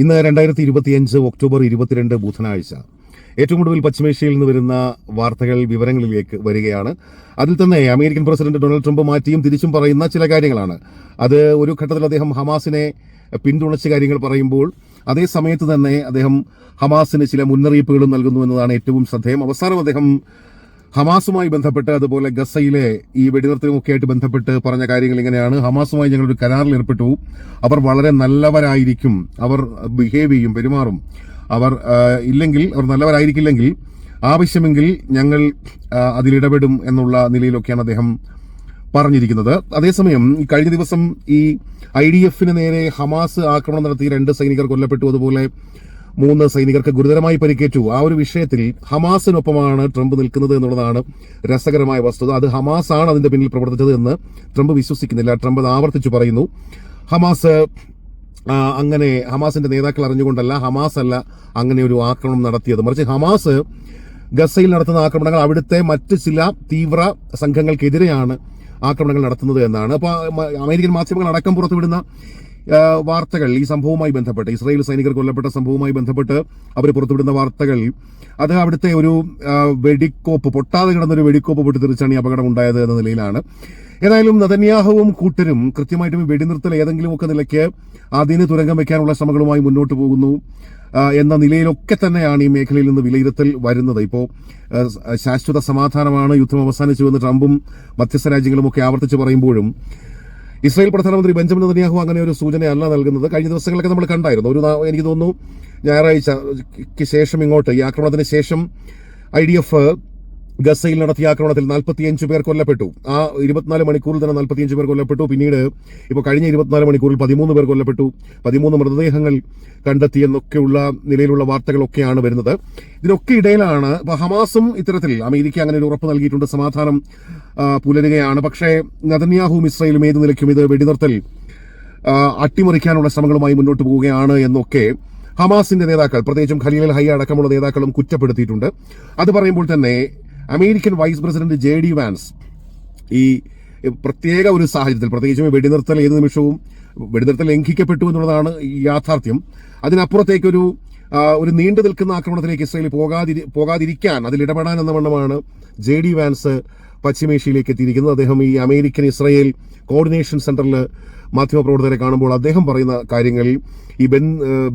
ഇന്ന് രണ്ടായിരത്തി ഇരുപത്തിയഞ്ച് ഒക്ടോബർ ഇരുപത്തിരണ്ട് ബുധനാഴ്ച. ഏറ്റവും കൂടുതൽ പശ്ചിമേഷ്യയിൽ നിന്ന് വരുന്ന വാർത്തകൾ വിവരങ്ങളിലേക്ക് വരികയാണ്. അതിൽ തന്നെ അമേരിക്കൻ പ്രസിഡന്റ് ഡൊണാൾഡ് ട്രംപ് മാറ്റിയും തിരിച്ചും പറയുന്ന ചില കാര്യങ്ങളാണ്. അത് ഒരു ഘട്ടത്തിൽ അദ്ദേഹം ഹമാസിനെ പിന്തുണച്ച കാര്യങ്ങൾ പറയുമ്പോൾ അതേ സമയത്ത് തന്നെ അദ്ദേഹം ഹമാസിന് ചില മുന്നറിയിപ്പുകളും നൽകുന്നു എന്നതാണ് ഏറ്റവും ശ്രദ്ധേയം. അവസാനം അദ്ദേഹം ഹമാസുമായി ബന്ധപ്പെട്ട് അതുപോലെ ഗസയിലെ ഈ വെടിനിർത്തലുമൊക്കെ ആയിട്ട് ബന്ധപ്പെട്ട് പറഞ്ഞ കാര്യങ്ങൾ ഇങ്ങനെയാണ്. ഹമാസുമായി ഞങ്ങളൊരു കരാറിൽ ഏർപ്പെട്ടു. അവർ വളരെ നല്ലവരായിരിക്കും. അവർ ബിഹേവ് ചെയ്യും പെരുമാറും. അവർ ഇല്ലെങ്കിൽ അവർ നല്ലവരായിരിക്കില്ലെങ്കിൽ ആവശ്യമെങ്കിൽ ഞങ്ങൾ അതിലിടപെടും എന്നുള്ള നിലയിലൊക്കെയാണ് അദ്ദേഹം പറഞ്ഞിരിക്കുന്നത്. അതേസമയം കഴിഞ്ഞ ദിവസം ഈ ഐ ഡി എഫിന് നേരെ ഹമാസ് ആക്രമണം നടത്തി രണ്ട് സൈനികർ കൊല്ലപ്പെട്ടു. അതുപോലെ മൂന്ന് സൈനികർക്ക് ഗുരുതരമായി പരിക്കേറ്റു. ആ ഒരു വിഷയത്തിൽ ഹമാസിനൊപ്പമാണ് ട്രംപ് നിൽക്കുന്നത് എന്നുള്ളതാണ് രസകരമായ വസ്തുത. അത് ഹമാസ് ആണ് അതിന്റെ പിന്നിൽ പ്രവർത്തിച്ചത് എന്ന് ട്രംപ് വിശ്വസിക്കുന്നില്ല. ട്രംപ് അത് ആവർത്തിച്ചു പറയുന്നു. ഹമാസ് അങ്ങനെ ഹമാസിന്റെ നേതാക്കൾ അറിഞ്ഞുകൊണ്ടല്ല ഹമാസ് അല്ല അങ്ങനെ ഒരു ആക്രമണം നടത്തിയത്. മറിച്ച് ഹമാസ് ഗസയിൽ നടത്തുന്ന ആക്രമണങ്ങൾ അവിടുത്തെ മറ്റ് ചില തീവ്ര സംഘങ്ങൾക്കെതിരെയാണ് ആക്രമണങ്ങൾ നടത്തുന്നത് എന്നാണ്. അപ്പോൾ അമേരിക്കൻ മാധ്യമങ്ങൾ അടക്കം പുറത്തുവിടുന്ന വാർത്തകൾ ഈ സംഭവവുമായി ബന്ധപ്പെട്ട് ഇസ്രായേൽ സൈനികർ കൊല്ലപ്പെട്ട സംഭവവുമായി ബന്ധപ്പെട്ട് അവർ പുറത്തുവിടുന്ന വാർത്തകൾ അത് അവിടുത്തെ ഒരു വെടിക്കോപ്പ് പൊട്ടാതെ കിടന്നൊരു വെടിക്കോപ്പ് പൊട്ടിത്തെറിച്ചാണ് ഈ അപകടം ഉണ്ടായത് എന്ന നിലയിലാണ്. ഏതായാലും നദന്യാഹവും കൂട്ടരും കൃത്യമായിട്ടും വെടിനിർത്തൽ ഏതെങ്കിലുമൊക്കെ നിലയ്ക്ക് അതിന് തുരങ്കം വെക്കാനുള്ള ശ്രമങ്ങളുമായി മുന്നോട്ട് പോകുന്നു എന്ന നിലയിലൊക്കെ തന്നെയാണ് ഈ മേഖലയിൽ നിന്ന് വിലയിരുത്തൽ വരുന്നത്. ഇപ്പോൾ ശാശ്വത സമാധാനമാണ് യുദ്ധം അവസാനിച്ചു എന്ന് ട്രംപും മധ്യസ്ഥ രാജ്യങ്ങളും ഒക്കെ ആവർത്തിച്ച് പറയുമ്പോഴും ഇസ്രായേൽ പ്രധാനമന്ത്രി ബെഞ്ചമിൻ നെതന്യാഹു അങ്ങനെ ഒരു സൂചനയല്ല നൽകുന്നത്. കഴിഞ്ഞ ദിവസങ്ങളൊക്കെ നമ്മൾ കണ്ടായിരുന്നു. ഒരു എനിക്ക് തോന്നുന്നു ഞായറാഴ്ചയ്ക്ക് ശേഷം ഇങ്ങോട്ട് ഈ ആക്രമണത്തിന് ശേഷം ഐ ഡി എഫ് ഗസയിൽ നടത്തിയ ആക്രമണത്തിൽ നാൽപ്പത്തിയഞ്ച് പേർ കൊല്ലപ്പെട്ടു. ആ ഇരുപത്തിനാല് മണിക്കൂറിൽ തന്നെ നാൽപ്പത്തിയഞ്ച് പേർ കൊല്ലപ്പെട്ടു. പിന്നീട് ഇപ്പോൾ കഴിഞ്ഞ ഇരുപത്തിനാല് മണിക്കൂറിൽ പതിമൂന്ന് പേർ കൊല്ലപ്പെട്ടു. പതിമൂന്ന് മൃതദേഹങ്ങൾ കണ്ടെത്തിയെന്നൊക്കെയുള്ള നിലയിലുള്ള വാർത്തകളൊക്കെയാണ് വരുന്നത്. ഇതിനൊക്കെ ഇടയിലാണ് ഇപ്പൊ ഹമാസും ഇത്തരത്തിൽ അമേരിക്ക അങ്ങനെ ഒരു ഉറപ്പ് നൽകിയിട്ടുണ്ട്. സമാധാനം പുലരുകയാണ്. പക്ഷേ നദന്യാഹും ഇസ്രയേലും ഏത് നിലയ്ക്കും ഇത് വെടിനിർത്തൽ അട്ടിമറിക്കാനുള്ള ശ്രമങ്ങളുമായി മുന്നോട്ട് പോവുകയാണ് എന്നൊക്കെ ഹമാസിന്റെ നേതാക്കൾ പ്രത്യേകിച്ചും ഖലീൽ ഹയ്യ അടക്കമുള്ള നേതാക്കളും കുറ്റപ്പെടുത്തിയിട്ടുണ്ട്. അത് പറയുമ്പോൾ തന്നെ American vice president J D Vance ഈ പ്രത്യേക ഒരു സാഹചര്യത്തിൽ പ്രത്യേകിച്ചും വെടിനിർത്തൽ ഏത് നിമിഷവും വെടിനിർത്തൽ ലംഘിക്കപ്പെട്ടു എന്നുള്ളതാണ് യാഥാർത്ഥ്യം. അതിനപ്പുറത്തേക്കൊരു ഒരു നീണ്ടു നിൽക്കുന്ന ആക്രമണത്തിലേക്ക് ഇസ്രായേൽ പോകാതിരി പോകാതിരിക്കാൻ അതിൽ ഇടപെടാൻ എന്ന വണ്ണമാണ് ജെ ഡി വാൻസ് പശ്ചിമേഷ്യയിലേക്ക് എത്തിയിരിക്കുന്നത്. അദ്ദേഹം ഈ അമേരിക്കൻ ഇസ്രയേൽ കോർഡിനേഷൻ സെന്ററിൽ മാധ്യമപ്രവർത്തകരെ കാണുമ്പോൾ അദ്ദേഹം പറയുന്ന കാര്യങ്ങളിൽ ഈ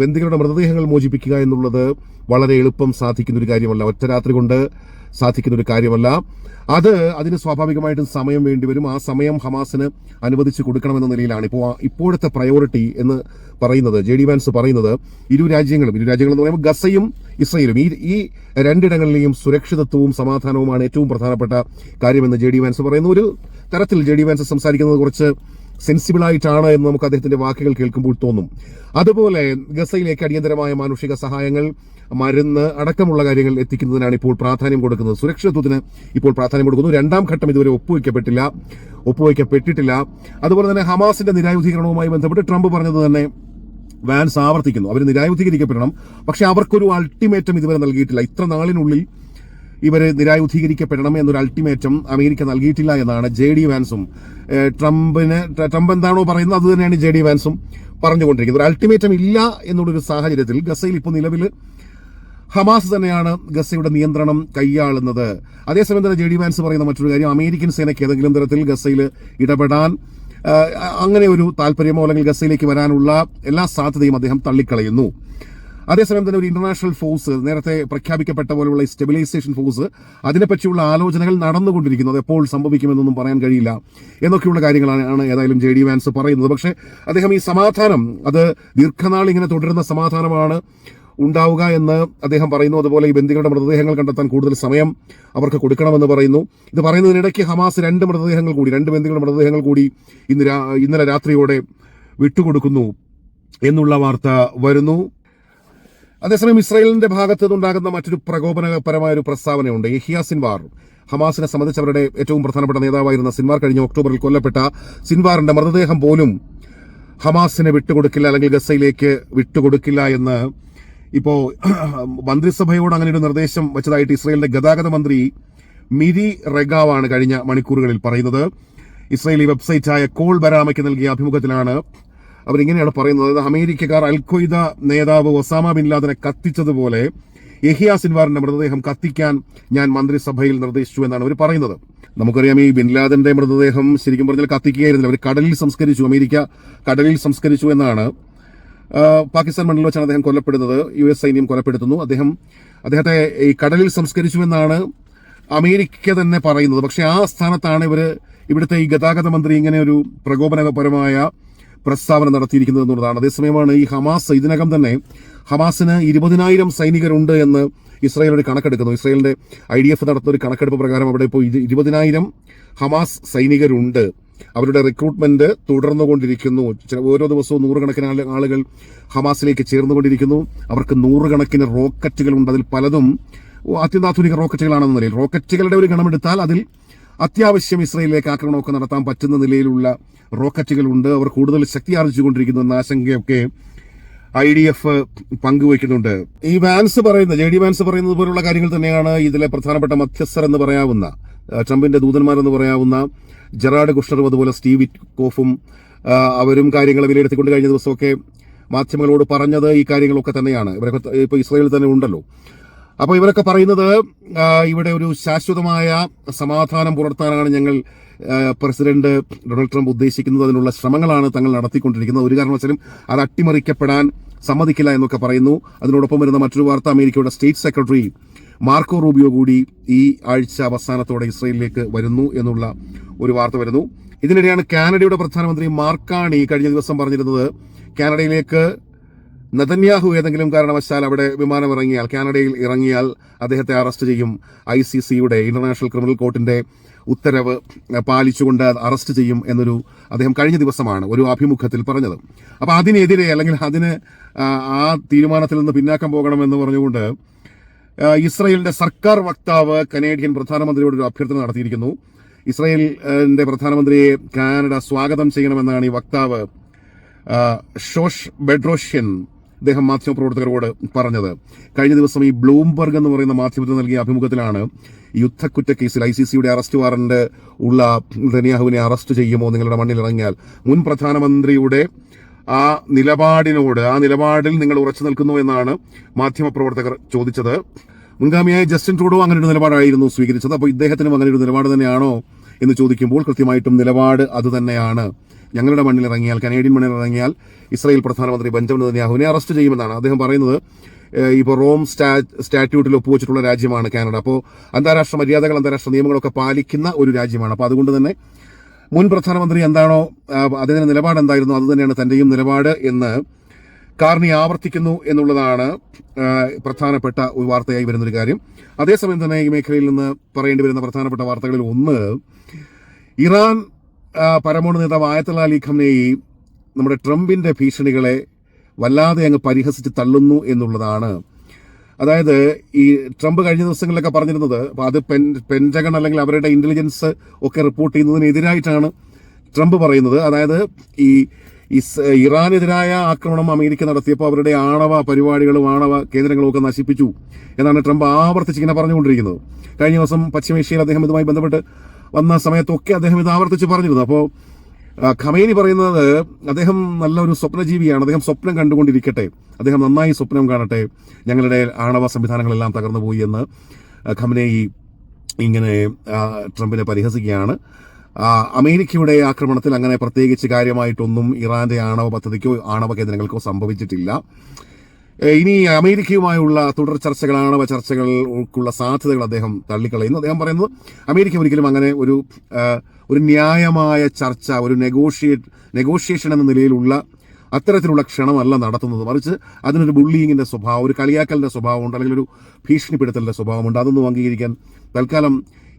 ബന്ദികളുടെ മൃതദേഹങ്ങൾ മോചിപ്പിക്കുക എന്നുള്ളത് വളരെ എളുപ്പം സാധിക്കുന്ന ഒരു കാര്യമല്ല. ഒറ്റ രാത്രി കൊണ്ട് സാധിക്കുന്ന ഒരു കാര്യമല്ല. അത് അതിന് സ്വാഭാവികമായിട്ടും സമയം വേണ്ടിവരും. ആ സമയം ഹമാസിന് അനുവദിച്ച് കൊടുക്കണമെന്ന നിലയിലാണ് ഇപ്പോൾ ഇപ്പോഴത്തെ പ്രയോറിറ്റി എന്ന് പറയുന്നത്. ജെ ഡി വാൻസ് പറയുന്നത് ഇരു രാജ്യങ്ങളും ഇരു രാജ്യങ്ങളും എന്ന് പറയുമ്പോൾ ഗസയും ഇസ്രയേലും. ഈ ഈ രണ്ടിടങ്ങളിലെയും സുരക്ഷിതത്വവും സമാധാനവുമാണ് ഏറ്റവും പ്രധാനപ്പെട്ട കാര്യമെന്ന് ജെ ഡി വാൻസ് പറയുന്നു. ഒരു തരത്തിൽ ജെ ഡി വാൻസ് സംസാരിക്കുന്നത് കുറച്ച് സെൻസിബിൾ ആയിട്ടാണ് എന്ന് നമുക്ക് അദ്ദേഹത്തിന്റെ വാക്കുകൾ കേൾക്കുമ്പോൾ തോന്നും. അതുപോലെ ഗസയിലേക്ക് അടിയന്തരമായ മാനുഷിക സഹായങ്ങൾ മരുന്ന് അടക്കമുള്ള കാര്യങ്ങൾ എത്തിക്കുന്നതിനാണ് ഇപ്പോൾ പ്രാധാന്യം കൊടുക്കുന്നത്. സുരക്ഷിതത്വത്തിന് ഇപ്പോൾ പ്രാധാന്യം കൊടുക്കുന്നു. രണ്ടാം ഘട്ടം ഇതുവരെ ഒപ്പുവയ്ക്കപ്പെട്ടില്ല ഒപ്പുവയ്ക്കപ്പെട്ടിട്ടില്ല അതുപോലെ തന്നെ ഹമാസിന്റെ നിരായുധീകരണവുമായി ബന്ധപ്പെട്ട് ട്രംപ് പറഞ്ഞത് തന്നെ വാൻസ് ആവർത്തിക്കുന്നു. അവർ നിരായുധീകരിക്കപ്പെടണം. പക്ഷെ അവർക്കൊരു അൾട്ടിമേറ്റം ഇതുവരെ നൽകിയിട്ടില്ല. ഇത്ര നാളിനുള്ളിൽ ഇവരെ നിരായുധീകരിക്കപ്പെടണം എന്നൊരു അൾട്ടിമേറ്റം അമേരിക്ക നൽകിയിട്ടില്ല എന്നാണ് ജെ ഡി വാൻസും ട്രംപിന് ട്രംപ് എന്താണോ പറയുന്നത് അത് തന്നെയാണ് ജെ ഡി വാൻസും പറഞ്ഞുകൊണ്ടിരിക്കുന്നത്. ഒരു അൾട്ടിമേറ്റം ഇല്ല എന്നുള്ളൊരു സാഹചര്യത്തിൽ ഗസയിൽ ഇപ്പോൾ നിലവിൽ ഹമാസ് തന്നെയാണ് ഗസയുടെ നിയന്ത്രണം കൈയാളുന്നത്. അതേസമയം തന്നെ ജെ ഡി വാൻസ് പറയുന്ന മറ്റൊരു കാര്യം അമേരിക്കൻ സേനയ്ക്ക് ഏതെങ്കിലും തരത്തിൽ ഗസയിൽ ഇടപെടാൻ അങ്ങനെ ഒരു താല്പര്യമോ അല്ലെങ്കിൽ ഗസയിലേക്ക് വരാനുള്ള എല്ലാ സാധ്യതയും അദ്ദേഹം തള്ളിക്കളയുന്നു. അതേസമയം തന്നെ ഒരു ഇന്റർനാഷണൽ ഫോഴ്സ് നേരത്തെ പ്രഖ്യാപിക്കപ്പെട്ട പോലെയുള്ള സ്റ്റെബിലൈസേഷൻ ഫോഴ്സ് അതിനെപ്പറ്റിയുള്ള ആലോചനകൾ നടന്നുകൊണ്ടിരിക്കുന്നത് എപ്പോൾ സംഭവിക്കുമെന്നൊന്നും പറയാൻ കഴിയില്ല എന്നൊക്കെയുള്ള കാര്യങ്ങളാണ് ഏതായാലും ജെ ഡി വാൻസ് പറയുന്നത്. പക്ഷേ അദ്ദേഹം ഈ സമാധാനം അത് ദീർഘനാൾ ഇങ്ങനെ തുടരുന്ന സമാധാനമാണ് ഉണ്ടാവുക എന്ന് അദ്ദേഹം പറയുന്നു. അതുപോലെ ഈ ബന്ദികളുടെ മൃതദേഹങ്ങൾ കണ്ടെത്താൻ കൂടുതൽ സമയം അവർക്ക് കൊടുക്കണമെന്ന് പറയുന്നു. ഇത് പറയുന്നതിനിടയ്ക്ക് ഹമാസ് രണ്ട് മൃതദേഹങ്ങൾ കൂടി രണ്ട് ബന്ദികളുടെ മൃതദേഹങ്ങൾ കൂടി ഇന്ന് ഇന്നലെ രാത്രിയോടെ വിട്ടുകൊടുക്കുന്നു എന്നുള്ള വാർത്ത വരുന്നു. അതേസമയം ഇസ്രായേലിന്റെ ഭാഗത്തു നിന്നുണ്ടാകുന്ന മറ്റൊരു പ്രകോപനപരമായ ഒരു പ്രസ്താവനയുണ്ട്. യഹിയ സിൻവാർ. ഹമാസിനെ സംബന്ധിച്ച് അവരുടെ ഏറ്റവും പ്രധാനപ്പെട്ട നേതാവായിരുന്ന സിൻവാർ കഴിഞ്ഞ ഒക്ടോബറിൽ കൊല്ലപ്പെട്ട സിൻവാറിന്റെ മൃതദേഹം പോലും ഹമാസിനെ വിട്ടുകൊടുക്കില്ല അല്ലെങ്കിൽ ഗസയിലേക്ക് വിട്ടുകൊടുക്കില്ല എന്ന് ഇപ്പോ മന്ത്രിസഭയോട് അങ്ങനെ ഒരു നിർദ്ദേശം വെച്ചതായിട്ട് ഇസ്രയേലിന്റെ ഗതാഗത മന്ത്രി മിരി റെഗാവാണ് കഴിഞ്ഞ മണിക്കൂറുകളിൽ പറയുന്നത്. ഇസ്രയേലി വെബ്സൈറ്റായ കോൾ ബരാമയ്ക്ക് നൽകിയ അഭിമുഖത്തിലാണ് അവരിങ്ങനെയാണ് പറയുന്നത്. അതായത് അമേരിക്കക്കാർ അൽ ഖ്വയ്ദ നേതാവ് ഒസാമ ബിൻ ലാദനെ കത്തിച്ചതുപോലെ യഹിയ സിൻവാറിന്റെ മൃതദേഹം കത്തിക്കാൻ ഞാൻ മന്ത്രിസഭയിൽ നിർദ്ദേശിച്ചു എന്നാണ് അവർ പറയുന്നത്. നമുക്കറിയാം ഈ ബിൻ ലാദന്റെ മൃതദേഹം ശരിക്കും പറഞ്ഞാൽ കത്തിക്കുകയായിരുന്നില്ല. അവർ കടലിൽ സംസ്കരിച്ചു. അമേരിക്ക കടലിൽ സംസ്കരിച്ചു എന്നാണ് പാകിസ്ഥാൻ മണ്ണിൽ വെച്ചാണ് അദ്ദേഹം കൊല്ലപ്പെടുന്നത്. യു എസ് സൈന്യം കൊലപ്പെടുത്തുന്നു. അദ്ദേഹം അദ്ദേഹത്തെ ഈ കടലിൽ സംസ്കരിച്ചുവെന്നാണ് അമേരിക്ക തന്നെ പറയുന്നത്. പക്ഷേ ആ സ്ഥാനത്താണ് ഇവർ ഇവിടുത്തെ ഈ ഗതാഗത മന്ത്രി ഇങ്ങനെ ഒരു പ്രകോപനപരമായ പ്രസ്താവന നടത്തിയിരിക്കുന്നത് എന്നുള്ളതാണ്. അതേസമയമാണ് ഈ ഹമാസ് ഇതിനകം തന്നെ ഹമാസിന് ഇരുപതിനായിരം സൈനികരുണ്ട് എന്ന് ഇസ്രായേൽ ഒരു കണക്കെടുക്കുന്നു. ഇസ്രായേലിന്റെ ഐ ഡി എഫ് നടത്തുന്ന ഒരു കണക്കെടുപ്പ് പ്രകാരം അവിടെ ഇപ്പോൾ ഇരുപതിനായിരം ഹമാസ് സൈനികരുണ്ട്. അവരുടെ റിക്രൂട്ട്മെന്റ് തുടർന്നുകൊണ്ടിരിക്കുന്നു. ഓരോ ദിവസവും നൂറുകണക്കിന് ആൾ ആളുകൾ ഹമാസിലേക്ക് ചേർന്നുകൊണ്ടിരിക്കുന്നു. അവർക്ക് നൂറുകണക്കിന് റോക്കറ്റുകളുണ്ട് അതിൽ പലതും അത്യന്താധുനിക റോക്കറ്റുകളാണെന്ന നിലയിൽ. റോക്കറ്റുകളുടെ ഒരു ഗണമെടുത്താൽ അതിൽ അത്യാവശ്യം ഇസ്രയേലിലേക്ക് ആക്രമണമൊക്കെ നടത്താൻ പറ്റുന്ന നിലയിലുള്ള റോക്കറ്റുകളുണ്ട് അവർ കൂടുതൽ ശക്തി ആർജിച്ചുകൊണ്ടിരിക്കുന്നു എന്ന ആശങ്കയൊക്കെ ഐ ഡി എഫ് പങ്കുവയ്ക്കുന്നുണ്ട്. ഈ വാൻസ് പറയുന്നത് ജെ ഡി വാൻസ് പറയുന്നത് പോലുള്ള കാര്യങ്ങൾ തന്നെയാണ് ഇതിലെ പ്രധാനപ്പെട്ട മധ്യസ്ഥർ എന്ന് പറയാവുന്ന ട്രംപിന്റെ ദൂതന്മാരെന്ന് പറയാവുന്ന ജെറാഡ് കുഷ്ണറും അതുപോലെ സ്റ്റീവ് വിറ്റ്കോഫും അവരും കാര്യങ്ങൾ വിലയിരുത്തിക്കൊണ്ട് കഴിഞ്ഞ ദിവസമൊക്കെ മാധ്യമങ്ങളോട് പറഞ്ഞത് ഈ കാര്യങ്ങളൊക്കെ തന്നെയാണ്. ഇവരൊക്കെ ഇപ്പോൾ ഇപ്പൊ ഇസ്രായേലിൽ തന്നെ ഉണ്ടല്ലോ. അപ്പോൾ ഇവരൊക്കെ പറയുന്നത് ഇവിടെ ഒരു ശാശ്വതമായ സമാധാനം പുലർത്താനാണ് ഞങ്ങൾ പ്രസിഡന്റ് ഡൊണാൾഡ് ട്രംപ് ഉദ്ദേശിക്കുന്നത്. അതിനുള്ള ശ്രമങ്ങളാണ് തങ്ങൾ നടത്തിക്കൊണ്ടിരിക്കുന്നത്. ഒരു കാരണവശാലും അത് അട്ടിമറിക്കപ്പെടാൻ സമ്മതിക്കില്ല എന്നൊക്കെ പറയുന്നു. അതിനോടൊപ്പം വരുന്ന മറ്റൊരു വാർത്ത അമേരിക്കയുടെ സ്റ്റേറ്റ് സെക്രട്ടറി മാർക്കോ റൂബിയോ കൂടി ഈ ആഴ്ച അവസാനത്തോടെ ഇസ്രയേലിലേക്ക് വരുന്നു എന്നുള്ള ഒരു വാർത്ത വരുന്നു. ഇതിനിടെയാണ് കാനഡയുടെ പ്രധാനമന്ത്രി മാർക്കാണി കഴിഞ്ഞ ദിവസം പറഞ്ഞിരുന്നത് കാനഡയിലേക്ക് നെതന്യാഹു ഏതെങ്കിലും കാരണവശാൽ അവിടെ വിമാനം ഇറങ്ങിയാൽ കാനഡയിൽ ഇറങ്ങിയാൽ അദ്ദേഹത്തെ അറസ്റ്റ് ചെയ്യും. ഐ സി സിയുടെ ഇന്റർനാഷണൽ ക്രിമിനൽ കോർട്ടിന്റെ ഉത്തരവ് പാലിച്ചുകൊണ്ട് അറസ്റ്റ് ചെയ്യും എന്നൊരു അദ്ദേഹം കഴിഞ്ഞ ദിവസമാണ് ഒരു അഭിമുഖത്തിൽ പറഞ്ഞത്. അപ്പോൾ അതിനെതിരെ അല്ലെങ്കിൽ അതിന് ആ, തീരുമാനത്തിൽ നിന്ന് പിന്നാക്കം പോകണമെന്ന് പറഞ്ഞുകൊണ്ട് ഇസ്രയേലിന്റെ സർക്കാർ വക്താവ് കനേഡിയൻ പ്രധാനമന്ത്രിയോട് ഒരു അഭ്യർത്ഥന നടത്തിയിരിക്കുന്നു. ഇസ്രയേലിന്റെ പ്രധാനമന്ത്രിയെ കാനഡ സ്വാഗതം ചെയ്യണമെന്നാണ് ഈ വക്താവ് ഷോഷ് ബെഡ്രോഷ്യൻ അദ്ദേഹം മാധ്യമപ്രവർത്തകരോട് പറഞ്ഞത്. കഴിഞ്ഞ ദിവസം ഈ ബ്ലൂംബർഗ് എന്ന് പറയുന്ന മാധ്യമത്തിന് നൽകിയ അഭിമുഖത്തിലാണ് യുദ്ധക്കുറ്റ കേസിൽ ഐ സി സിയുടെ അറസ്റ്റ് വാറന്റ് ഉള്ള നെതന്യാഹുവിനെ അറസ്റ്റ് ചെയ്യുമോ നിങ്ങളുടെ മണ്ണിൽ ഇറങ്ങിയാൽ മുൻ പ്രധാനമന്ത്രിയുടെ ആ നിലപാടിനോട് ആ നിലപാടിൽ നിങ്ങൾ ഉറച്ചു നിൽക്കുന്നു എന്നാണ് മാധ്യമപ്രവർത്തകർ ചോദിച്ചത്. മുൻഗാമിയായ ജസ്റ്റിൻ ട്രൂഡോ അങ്ങനെ ഒരു നിലപാടായിരുന്നു സ്വീകരിച്ചത്. അപ്പോൾ ഇദ്ദേഹത്തിനും അങ്ങനെ ഒരു നിലപാട് തന്നെയാണോ എന്ന് ചോദിക്കുമ്പോൾ കൃത്യമായിട്ടും നിലപാട് അത് തന്നെയാണ്. ഞങ്ങളുടെ മണ്ണിൽ ഇറങ്ങിയാൽ കനേഡിയൻ മണ്ണിൽ ഇറങ്ങിയാൽ ഇസ്രായേൽ പ്രധാനമന്ത്രി ബെഞ്ചമിൻ നെതന്യാഹുവിനെ അറസ്റ്റ് ചെയ്യുമെന്നാണ് അദ്ദേഹം പറയുന്നത്. ഇപ്പോൾ റോം സ്റ്റാ സ്റ്റാറ്റ്യൂട്ടിൽ ഒപ്പുവെച്ചിട്ടുള്ള രാജ്യമാണ് കാനഡ. അപ്പോൾ അന്താരാഷ്ട്ര മര്യാദകൾ അന്താരാഷ്ട്ര നിയമങ്ങളൊക്കെ പാലിക്കുന്ന ഒരു രാജ്യമാണ്. അപ്പോൾ അതുകൊണ്ട് തന്നെ മുൻ പ്രധാനമന്ത്രി എന്താണോ അദ്ദേഹത്തിന്റെ നിലപാട് എന്തായിരുന്നു അത് തന്നെയാണ് തന്റെയും നിലപാട് എന്ന് കാർണി ആവർത്തിക്കുന്നു എന്നുള്ളതാണ് പ്രധാനപ്പെട്ട ഒരു വാർത്തയായി വരുന്നൊരു കാര്യം. അതേസമയം തന്നെ ഈ മേഖലയിൽ നിന്ന് പറയേണ്ടി വരുന്ന പ്രധാനപ്പെട്ട വാർത്തകളിൽ ഒന്ന് ഇറാൻ പരമോണു നേതാവ് ആയത്തല അലി ഖംനേയി നമ്മുടെ ട്രംപിന്റെ ഭീഷണികളെ വല്ലാതെ അങ്ങ് പരിഹസിച്ച് തള്ളുന്നു എന്നുള്ളതാണ്. അതായത് ഈ ട്രംപ് കഴിഞ്ഞ ദിവസങ്ങളിലൊക്കെ പറഞ്ഞിരുന്നത് അത് പെൻ പെന്റഗൺ അല്ലെങ്കിൽ അവരുടെ ഇന്റലിജൻസ് ഒക്കെ റിപ്പോർട്ട് ചെയ്യുന്നതിനെതിരായിട്ടാണ് ട്രംപ് പറയുന്നത്. അതായത് ഈ ഇറാനെതിരായ ആക്രമണം അമേരിക്ക നടത്തിയപ്പോൾ അവരുടെ ആണവ പരിപാടികളും ആണവ കേന്ദ്രങ്ങളും ഒക്കെ നശിപ്പിച്ചു എന്നാണ് ട്രംപ് ആവർത്തിച്ച് ഇങ്ങനെ പറഞ്ഞുകൊണ്ടിരിക്കുന്നത്. കഴിഞ്ഞ ദിവസം പശ്ചിമേഷ്യയിൽ അദ്ദേഹം ഇതുമായി ബന്ധപ്പെട്ട് വന്ന സമയത്തൊക്കെ അദ്ദേഹം ഇത് ആവർത്തിച്ച് പറഞ്ഞിരുന്നു. അപ്പോൾ ഖമേനി പറയുന്നത് അദ്ദേഹം നല്ലൊരു സ്വപ്നജീവിയാണ്. അദ്ദേഹം സ്വപ്നം കണ്ടുകൊണ്ടിരിക്കട്ടെ. അദ്ദേഹം നന്നായി സ്വപ്നം കാണട്ടെ. ഞങ്ങളുടെ ആണവ സംവിധാനങ്ങളെല്ലാം തകർന്നു പോയി എന്ന് ഖമനേയി ഇങ്ങനെ ട്രംപിനെ പരിഹസിക്കുകയാണ്. അമേരിക്കയുടെ ആക്രമണത്തിൽ അങ്ങനെ പ്രത്യേകിച്ച് കാര്യമായിട്ടൊന്നും ഇറാന്റെ ആണവ പദ്ധതിക്കോ ആണവ കേന്ദ്രങ്ങൾക്കോ സംഭവിച്ചിട്ടില്ല. ഇനി അമേരിക്കയുമായുള്ള തുടർ ചർച്ചകൾ ആണവ ചർച്ചകൾക്കുള്ള സാധ്യതകൾ അദ്ദേഹം തള്ളിക്കളയുന്നു. അദ്ദേഹം പറയുന്നത് അമേരിക്ക ഒരിക്കലും അങ്ങനെ ഒരു ഒരു ന്യായമായ ചർച്ച ഒരു നെഗോഷിയേറ്റ് നെഗോഷിയേഷൻ എന്ന നിലയിലുള്ള അത്തരത്തിലുള്ള ക്ഷണമല്ല നടത്തുന്നത്. മറിച്ച് അതിനൊരു ബുള്ളിയിങ്ങിന്റെ സ്വഭാവം ഒരു കളിയാക്കലിന്റെ സ്വഭാവമുണ്ട് അല്ലെങ്കിൽ ഒരു ഭീഷണിപ്പെടുത്തലിന്റെ സ്വഭാവമുണ്ട്. അതൊന്നും അംഗീകരിക്കാൻ തൽക്കാലം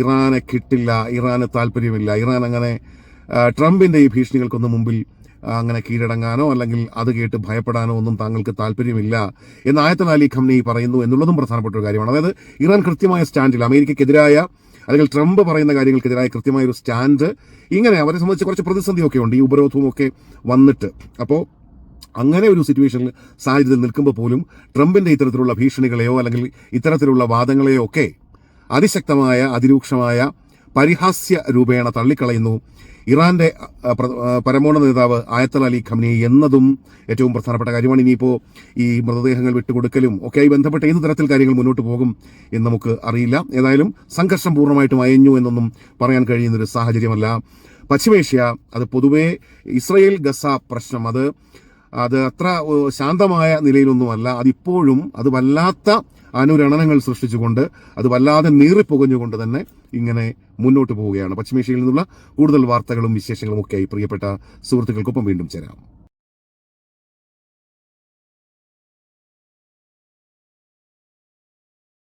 ഇറാനെ കിട്ടില്ല ഇറാന് താല്പര്യമില്ല. ഇറാൻ അങ്ങനെ ട്രംപിന്റെ ഈ ഭീഷണികൾക്കൊന്നും മുമ്പിൽ അങ്ങനെ കീഴടങ്ങാനോ അല്ലെങ്കിൽ അത് കേട്ട് ഭയപ്പെടാനോ ഒന്നും താങ്കൾക്ക് താല്പര്യമില്ല എന്ന് ആയത്തലാലി ഖംനി പറയുന്നു എന്നുള്ളതും പ്രധാനപ്പെട്ട ഒരു കാര്യമാണ്. അതായത് ഇറാൻ കൃത്യമായ സ്റ്റാൻഡിൽ അമേരിക്കക്കെതിരായ അല്ലെങ്കിൽ ട്രംപ് പറയുന്ന കാര്യങ്ങൾക്കെതിരായ കൃത്യമായ ഒരു സ്റ്റാൻഡ്. ഇങ്ങനെ അവരെ സംബന്ധിച്ച് കുറച്ച് പ്രതിസന്ധിയൊക്കെ ഉണ്ട് ഈ ഉപരോധവും ഒക്കെ വന്നിട്ട്. അപ്പോൾ അങ്ങനെ ഒരു സിറ്റുവേഷനിൽ സാഹചര്യത്തിൽ നിൽക്കുമ്പോൾ പോലും ട്രംപിന്റെ ഇത്തരത്തിലുള്ള ഭീഷണികളെയോ അല്ലെങ്കിൽ ഇത്തരത്തിലുള്ള വാദങ്ങളെയോ ഒക്കെ അതിശക്തമായ അതിരൂക്ഷമായ പരിഹാസ്യ രൂപേണ തള്ളിക്കളയുന്നു. ഇറാന്റെ പരമോണ നേതാവ് ആയത്തൽ അലി ഖംനി എന്നതും ഏറ്റവും പ്രധാനപ്പെട്ട കാര്യമാണ്. ഇനിയിപ്പോൾ ഈ മൃതദേഹങ്ങൾ വിട്ടുകൊടുക്കലും ഒക്കെയായി ബന്ധപ്പെട്ട ഏത് തരത്തിൽ കാര്യങ്ങൾ മുന്നോട്ട് പോകും എന്ന് നമുക്ക് അറിയില്ല. ഏതായാലും സംഘർഷം പൂർണമായിട്ടും അയഞ്ഞു എന്നൊന്നും പറയാൻ കഴിയുന്നൊരു സാഹചര്യമല്ല. പശ്ചിമേഷ്യ അത് പൊതുവേ ഇസ്രയേൽ ഗസ പ്രശ്നം. അത് അത് അത്ര ശാന്തമായ നിലയിലൊന്നുമല്ല. അതിപ്പോഴും അത് വല്ലാത്ത അനുരണനങ്ങൾ സൃഷ്ടിച്ചുകൊണ്ട് അത് വല്ലാതെ നീറിപ്പുകഞ്ഞുകൊണ്ട് തന്നെ ഇങ്ങനെ മുന്നോട്ട് പോവുകയാണ്. പശ്ചിമേഷ്യയിൽ നിന്നുള്ള കൂടുതൽ വാർത്തകളും വിശേഷങ്ങളും ഒക്കെയായി പ്രിയപ്പെട്ട സുഹൃത്തുക്കൾക്കൊപ്പം വീണ്ടും ചേരാം.